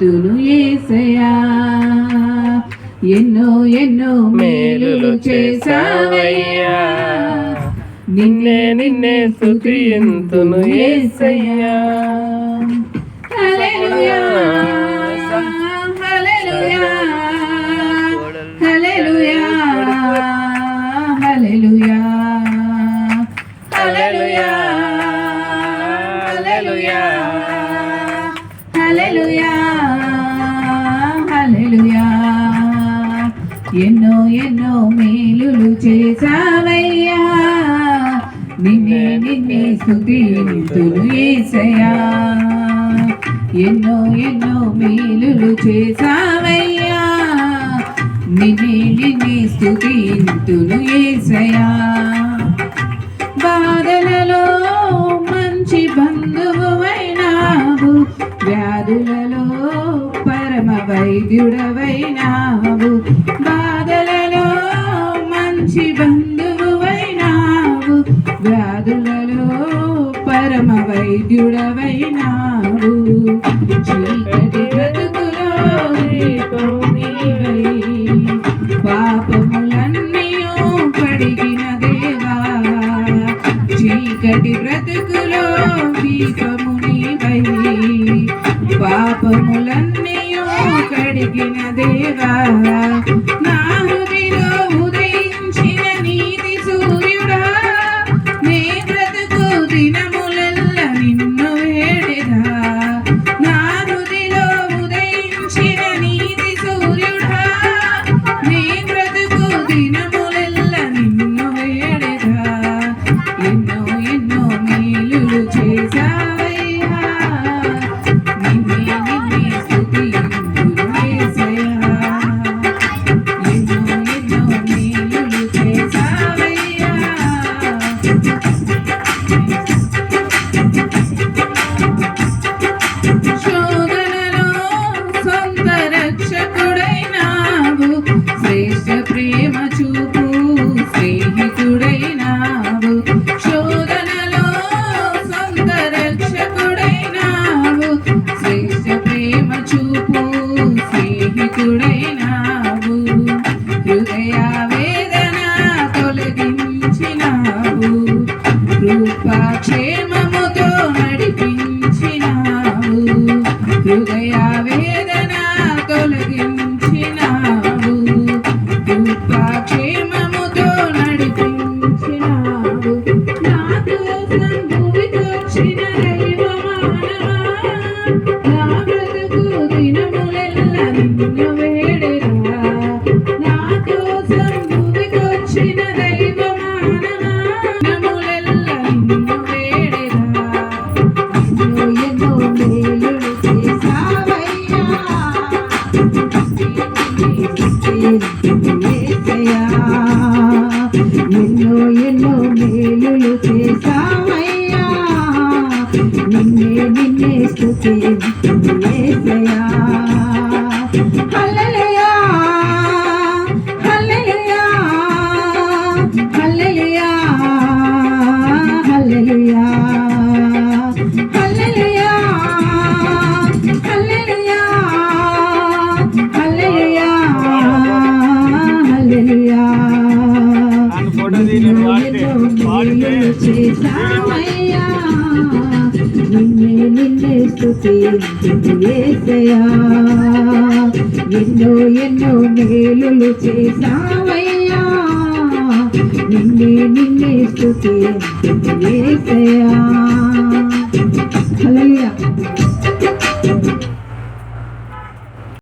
స్థుతింతును ఏసయా ఎన్నో ఎన్నో మేలులు చేసావయ్యా నిన్నే నిన్నే హల్లెలూయా. హల్లెలూయా. హల్లెలూయా. హల్లెలూయా. హల్లెలూయా. ఎన్నో ఎన్నో మేలులు చేశావయ్యా. నిన్నే నిన్నే స్తుతింతును యేసయ్యా ఎన్నో ఎన్నో మేలులు చేశావయ్యా. నిన్నే నిన్నే స్తుతింతును యేసయ్యా బాధలలో మంచి బంధువువైనావు. వ్యాధులలో పరమ వైద్యుడవైనావు. మంచి బంధువువైనావు. వ్యాధులలో పరమ వైద్యుడవైనావు. చీకటి బ్రతుకులో పాపములన్నీయూ కడిగిన దేవా. చీకటి బ్రతుకులో దీపముని వై పాపములన్నీయూ కడిగిన దేవా. Thank you. ఎన్నో ఎన్నో మేలులు చేశా. నిన్నే స్తుతి యేసయ్యా హల్లెలూయా హల్లెలూయా హల్లెలూయా హల్లెలూయా. హల్లెలూయా హల్లెలూయా హల్లెలూయా హల్లెలూయా. చేసావయ్యా నిన్నే నిన్నే స్థుతించు ఎన్నో ఎన్నో మేలులు చేశావయ్యా. నిన్నే నిన్నే స్థుతించు ఏసయా